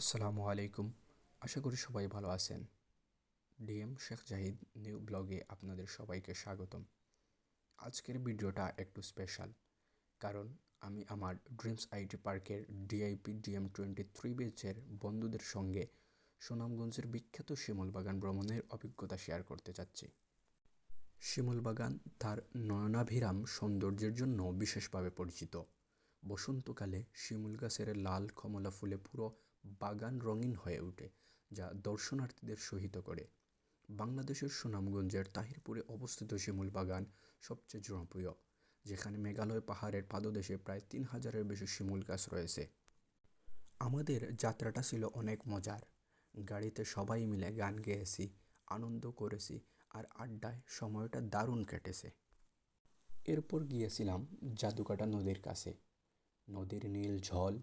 আসসালামু আলাইকুম। আশা করি সবাই ভালো আছেন। ডিএম শেখ জাহিদ নিউ ব্লগে আপনাদের সবাইকে স্বাগতম। আজকের ভিডিওটা একটু স্পেশাল, কারণ আমি আমার ড্রিমস আইটি পার্কের ডিআইপি ডিএম টোয়েন্টি থ্রি বেচের বন্ধুদের সঙ্গে সুনামগঞ্জের বিখ্যাত শিমুল বাগান ভ্রমণের অভিজ্ঞতা শেয়ার করতে চাচ্ছি শিমুল বাগান তার নয়নাভিরাম সৌন্দর্যের জন্য বিশেষভাবে পরিচিত। বসন্তকালে শিমুল গাছের লাল কমলা ফুলে পুরো বাগান রঙিন হয়ে ওঠে যা দর্শনার্থীদের সহিত করে। বাংলাদেশের সুনামগঞ্জের তাহিরপুরে অবস্থিত শিমুল বাগান সবচেয়ে জনপ্রিয়, যেখানে মেঘালয় পাহাড়ের পাদদেশে প্রায় তিন হাজারের বেশি শিমুল গাছ রয়েছে। আমাদের যাত্রাটা ছিল অনেক মজার। গাড়িতে সবাই মিলে গান গেয়েছি, আনন্দ করেছি আর আড্ডায় সময়টা দারুণ কেটেছে। এরপর গিয়েছিলাম জাদুকাটা নদীর কাছে। নদীর নীল ঝল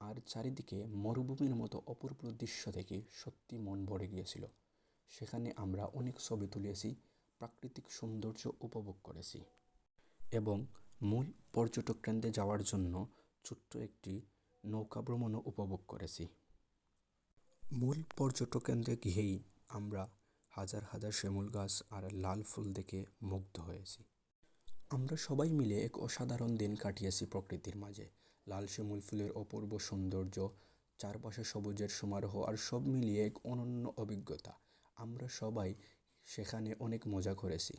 আর চারিদিকে মরুভূমির মতো অপূর্ব দৃশ্য দেখে সত্যি মন ভরে গিয়েছিল। সেখানে আমরা অনেক ছবি তুলেছি, প্রাকৃতিক সৌন্দর্য উপভোগ করেছি। এবং মূল পর্যটক কেন্দ্রে যাওয়ার জন্য ছোট্ট একটি নৌকা ভ্রমণও উপভোগ করেছি। মূল পর্যটক কেন্দ্রে গিয়েই আমরা হাজার হাজার শিমুল গাছ আর লাল ফুল দেখে মুগ্ধ হয়েছি। আমরা সবাই মিলে এক অসাধারণ দিন কাটিয়েছি প্রকৃতির মাঝে। লাল শিমুল ফুলের অপূর্ব সৌন্দর্য, চারপাশে সবুজের সমারোহ আর সব মিলিয়ে এক অনন্য অভিজ্ঞতা। আমরা সবাই সেখানে অনেক মজা করেছি।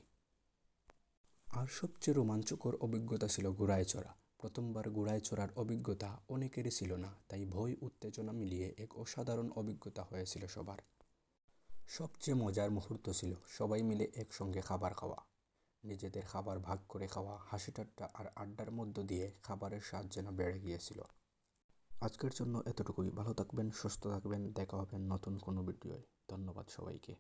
আর সবচেয়ে রোমাঞ্চকর অভিজ্ঞতা ছিল ঘোড়ায় চড়া। প্রথমবার ঘোড়ায় চড়ার অভিজ্ঞতা অনেকেরই ছিল না, তাই ভয়, উত্তেজনা মিলিয়ে এক অসাধারণ অভিজ্ঞতা হয়েছিল সবার। সবচেয়ে মজার মুহূর্ত ছিল সবাই মিলে একসঙ্গে খাবার খাওয়া। নিজেদের খাবার ভাগ করে খাওয়া, হাসি ঠাট্টা আর আড্ডার মধ্য দিয়ে খাবারের স্বাদ যেন বেড়ে গিয়েছিল। আজকের জন্য এতটুকুই। ভালো থাকবেন, সুস্থ থাকবেন, দেখা হবে নতুন কোনো ভিডিওয়। ধন্যবাদ সবাইকে।